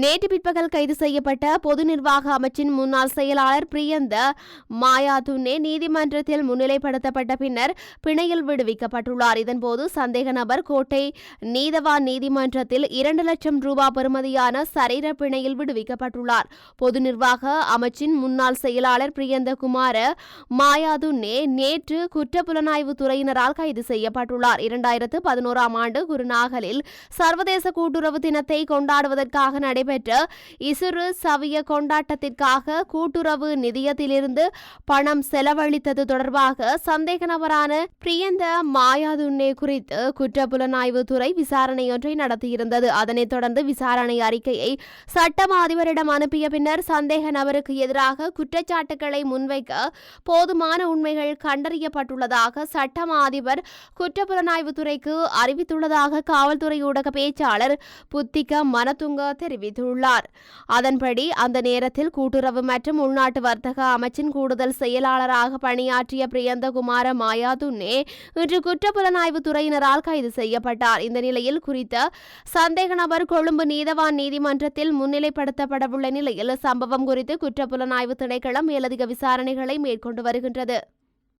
நேற்று பிற்பகல் கைது செய்யப்பட்ட பொது நிர்வாக அமைச்சின் முன்னாள் செயலாளர் பிரியந்த மாயாதுன்னே நீதிமன்றத்தில் முன்னிலைப்படுத்தப்பட்ட பின்னர் பிணையில் விடுவிக்கப்பட்டுள்ளார். இதன்போது சந்தேக நபர் கோட்டை நீதவான் நீதிமன்றத்தில் இரண்டு லட்சம் ரூபாய் பெறுமதியான சரீர பிணையில் விடுவிக்கப்பட்டுள்ளார். பொது நிர்வாக அமைச்சின் முன்னாள் செயலாளர் பிரியந்த குமார மாயாதுன்னே நேற்று குற்றப்புலனாய்வு துறையினரால் கைது செய்யப்பட்டுள்ளார். இரண்டாயிரத்து பதினோராம் ஆண்டு குருநாகலில் சர்வதேச கூட்டுறவு தினத்தை கொண்டாடுவதற்காக நடைபெற்ற இசுறு சவிய கொண்டாட்டத்திற்காக கூட்டுறவு நிதியத்திலிருந்து பணம் செலவழித்தது தொடர்பாக சந்தேக நபரான பிரியந்த மாயாதுன்னே குறித்து குற்றப்புலனாய்வு துறை விசாரணை ஒன்றை நடத்தியிருந்தது. அதனைத் தொடர்ந்து விசாரணை அறிக்கையை சட்டம் அதிபரிடம் அனுப்பிய பின்னர் சந்தேக நபருக்கு எதிராக குற்றச்சாட்டுகளை முன்வைக்க போதுமான உண்மைகள் கண்டறியப்பட்டுள்ளதாக சட்டம் அதிபர் குற்றப்புலனாய்வு துறைக்கு அறிவித்துள்ளதாக காவல்துறை ஊடக பேச்சாளர் புத்திக மனதுங்க தெரிவித்தார் தெரிவித்துள்ளார். அதன்படி அந்த நேரத்தில் கூட்டுறவு மற்றும் உள்நாட்டு வர்த்தக அமைச்சின் கூடுதல் செயலாளராக பணியாற்றிய பிரியந்தகுமார மாயாதுன்னே இன்று குற்றப்புலனாய்வு துறையினரால் கைது செய்யப்பட்டார். இந்த நிலையில் குறித்த சந்தேக நபர் கொழும்பு நீதவான் நீதிமன்றத்தில் முன்னிலைப்படுத்தப்படவுள்ள நிலையில் சம்பவம் குறித்து குற்றப்புலனாய்வு திணைக்களம் மேலதிக விசாரணைகளை மேற்கொண்டு வருகின்றது.